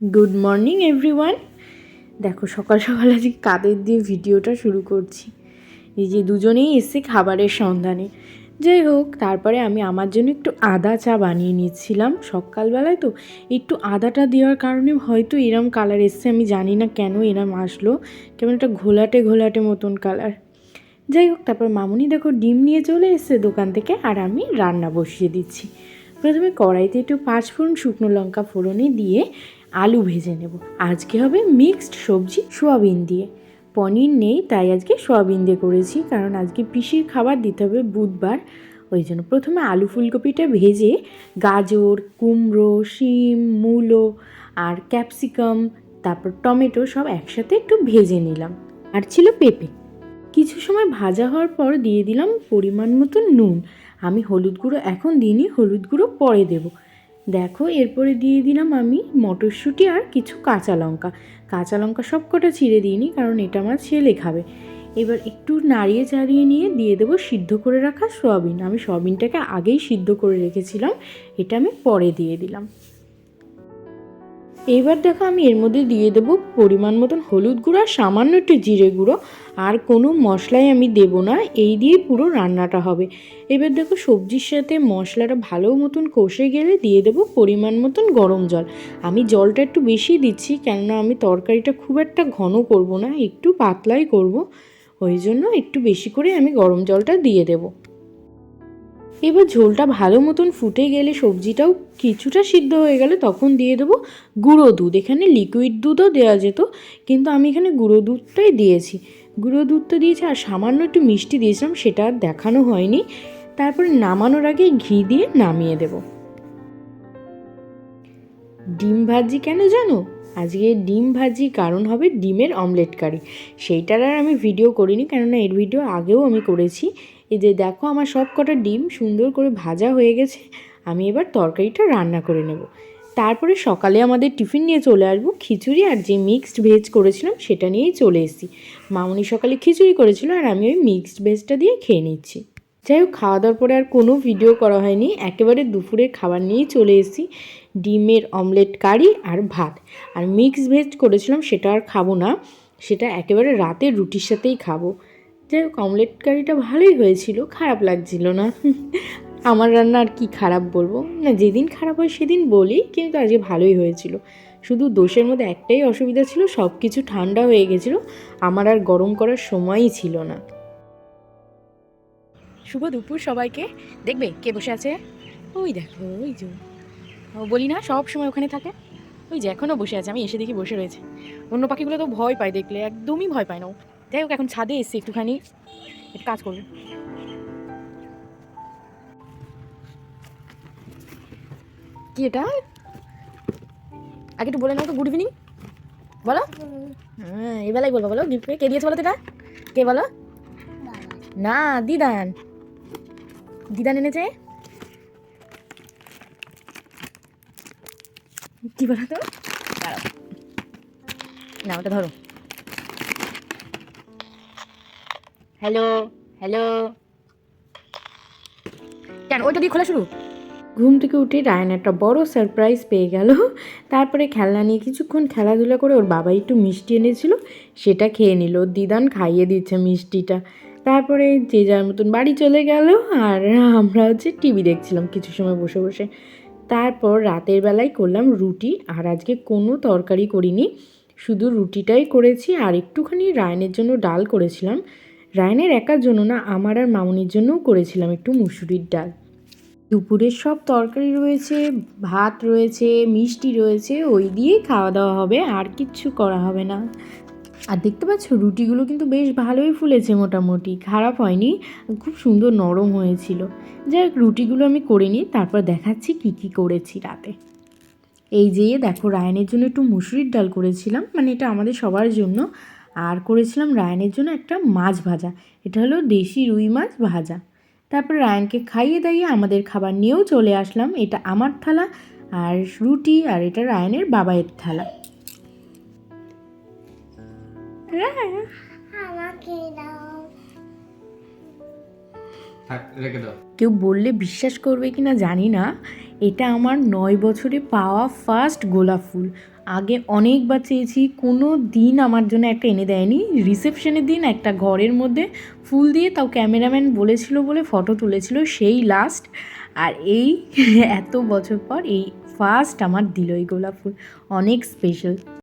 Good morning everyone দেখো, সকাল সকাল আজকে কাদের দিয়ে ভিডিওটা শুরু করছি। এই যে দুজনেই এসছে খাবারের সন্ধানে। যাই হোক, তারপরে আমি আমার জন্য একটু আদা চা বানিয়ে নিচ্ছিলাম। সকালবেলায় তো একটু আদাটা দেওয়ার কারণে হয়তো এরম কালার এসছে, আমি জানি না কেন এরম আসলো। কেমন একটা ঘোলাটে ঘোলাটে মতন কালার যাই হোক, তারপর মামুনি দেখো ডিম নিয়ে চলে এসছে দোকান থেকে, আর আমি রান্না বসিয়ে দিচ্ছি। প্রথমে কড়াইতে একটু পাঁচ ফোড়ন শুকনো লঙ্কা ফোড়নে দিয়ে আলু ভেজে নেব। আজকে হবে মিক্সড সবজি সোয়াবিন দিয়ে। পনির নেই, তাই আজকে সোয়াবিন দিয়ে করেছি। কারণ আজকে পিসির খাবার দিতে হবে বুধবার। ওই জন্য প্রথমে আলু ফুলকপিটা ভেজে গাজর, কুমড়ো, শিম, মূলো আর ক্যাপসিকাম, তারপর টমেটো সব একসাথে একটু ভেজে নিলাম। আর ছিল পেঁপে। কিছু সময় ভাজা হওয়ার পর দিয়ে দিলাম পরিমাণ মতো নুন। আমি হলুদ গুঁড়ো এখন দিইনি, হলুদ গুঁড়ো পরে দেবো। দেখো, এরপরে দিয়ে দিলাম আমি মটরশুঁটি আর কিছু কাঁচা লঙ্কা। কাঁচা লঙ্কা সব কটা ছিঁড়ে দিইনি কারণ এটা আমার ছেলে খাবে। এবার একটু নাড়িয়ে চাড়িয়ে নিয়ে দিয়ে দেবো সিদ্ধ করে রাখা সোয়াবিন। আমি সোয়াবিনটাকে আগেই সিদ্ধ করে রেখেছিলাম, এটা আমি পরে দিয়ে দিলাম। এবার দেখো আমি এর মধ্যে দিয়ে দেবো পরিমাণ মতন হলুদ গুঁড়ো আর সামান্য একটু জিরে গুঁড়ো। আর কোনো মশলাই আমি দেব না, এই দিয়েই পুরো রান্নাটা হবে। এবার দেখো সবজির সাথে মশলাটা ভালো মতন কষে গেলে দিয়ে দেবো পরিমাণ মতন গরম জল। আমি জলটা একটু বেশি দিচ্ছি, কেননা আমি তরকারিটা খুব একটা ঘন করব না, একটু পাতলাই করব। ওই জন্য একটু বেশি করে আমি গরম জলটা দিয়ে দেবো। এবার ঝোলটা ভালো মতন ফুটে গেলে সবজিটাও কিছুটা সিদ্ধ হয়ে গেলে তখন দিয়ে দেবো গুঁড়ো দুধ। এখানে লিকুইড দুধও দেওয়া যেত, কিন্তু আমি এখানে গুঁড়ো দুধটাই দিয়েছি। গুঁড়ো দুধটা দিয়েছি আর সামান্য একটু মিষ্টি দিয়েছিলাম, সেটা আর দেখানো হয়নি। তারপরে নামানোর আগে ঘি দিয়ে নামিয়ে দেব। ডিম ভাজি কেন জানো? আজকে ডিম ভাজি কারণ হবে ডিমের অমলেট কারি। সেইটার আর আমি ভিডিও করিনি, কেননা এর ভিডিও আগেও আমি করেছি। এই যে দেখো আমার সব কটা ডিম সুন্দর করে ভাজা হয়ে গেছে, আমি এবার তরকারিটা রান্না করে নেব। তারপরে সকালে আমাদের টিফিন নিয়ে চলে আসব খিচুড়ি আর যে মিক্সড ভেজ করেছিলাম সেটা নিয়েই চলে এসেছি। মামনি সকালে খিচুড়ি করেছিল আর আমি ওই মিক্সড ভেজটা দিয়ে খেয়ে নিচ্ছি। যাই হোক, খাওয়া দাওয়ার পরে আর কোনো ভিডিও করা হয়নি, একেবারে দুপুরের খাবার নিয়েই চলে এসেছি। ডিমের অমলেট কারি আর ভাত। আর মিক্স ভেজ করেছিলাম সেটা আর খাব না, সেটা একেবারে রাতে রুটির সাথেই খাব। যাই হোক অমলেট কারিটা ভালোই হয়েছিল, খারাপ লাগছিল না। আমার রান্না আর কি খারাপ বলব? না, যেদিন খারাপ হয় সেদিন বলি, কিন্তু আজকে ভালোই হয়েছিল। শুধু দোষের মধ্যে একটাই অসুবিধা ছিল সব কিছু ঠান্ডা হয়ে গেছিল, আমার আর গরম করার সময়ই ছিল না। শুভ দুপুর সবাইকে। দেখবে কে বসে আছে? ওই দেখো, ওই যে। বলি না, সব সময় ওখানে থাকে। ওই যে এখনও বসে আছে, আমি এসে দেখি বসে রয়েছে। অন্য পাখিগুলো তো ভয় পায় দেখলে, একদমই ভয় পায় না যাই হোক, এখন ছাদে এসছি একটুখানি একটু কাজ করবে। কি এটা? আগে একটু বলে নাও তো গুড ইভিনিং বলো। হ্যাঁ এবেলাই বলব, বলো। গিফট কে দিয়েছে বলো তো এটা? কে বলো? না, দিদান। দিদান এনেছে? কি বলো তো? না, ওটা ধরো। Hello hello. কেন, ওইটা দিয়ে খোলা শুরু? ঘুম থেকে উঠে রায়ন একটা বড় সারপ্রাইজ পেয়ে গেল। তারপরে খেলনা নিয়ে কিছুক্ষণ খেলাধুলা করে ওর বাবা একটু মিষ্টি এনেছিল, সেটা খেয়ে নিল। ওর দিদান খাইয়ে দিচ্ছে মিষ্টিটা। তারপরে যে যার মতন বাড়ি চলে গেল, আর আমরা হচ্ছে টিভি দেখছিলাম কিছু সময় বসে বসে। তারপর রাতের বেলায় করলাম রুটি, আর আজকে কোনো তরকারি করিনি। শুধু রুটিটাই করেছি, আর একটুখানি রায়নের জন্য ডাল করেছিলাম। রায়নের একার জন্য না আমার আর মামুনির জন্যও করেছিলাম একটু মুসুরির ডাল। দুপুরের সব তরকারি রয়েছে, ভাত রয়েছে, মিষ্টি রয়েছে, ওই দিয়েই খাওয়া দাওয়া হবে, আর কিচ্ছু করা হবে না। আর দেখতে পাচ্ছ, রুটিগুলো কিন্তু বেশ ভালোই ফুলেছে মোটামুটি, খারাপ হয়নি, খুব সুন্দর নরম হয়েছিল। যাই হোক, রুটিগুলো আমি করে নিই তারপর দেখাচ্ছি কী কী করেছি রাতে। এই যে, দেখো, রায়নের জন্য একটু মুসুরির ডাল করেছিলাম মানে এটা আমাদের সবার জন্য। আর করেছিলাম রায়নের জন্য একটা মাছ ভাজা। এটা হলো দেশি রুই মাছ ভাজা। তারপর রায়নকে খাইয়ে দাইয়ে আমাদের খাবার নিয়েও চলে আসলাম। এটা আমার থালা আর রুটি আর এটা রায়নের বাবাইয়ের থালা। আমাকে দাও। থাক রেখে দাও। কেউ বললে বিশ্বাস করবে কি না জানি না। এটা আমার নয় বছরে পাওয়া ফার্স্ট গোলাপ ফুল। আগে অনেকবার চেয়েছি, কোনো দিন আমার জন্য একটা এনে দেয়নি। রিসেপশনের দিন একটা ঘরের মধ্যে ফুল দিয়ে তাও ক্যামেরাম্যান বলেছিল বলে ফটো তুলেছিল, সেই লাস্ট। আর এই এত বছর পর এই ফার্স্ট আমার দিল এই গোলাপ ফুল। অনেক স্পেশাল।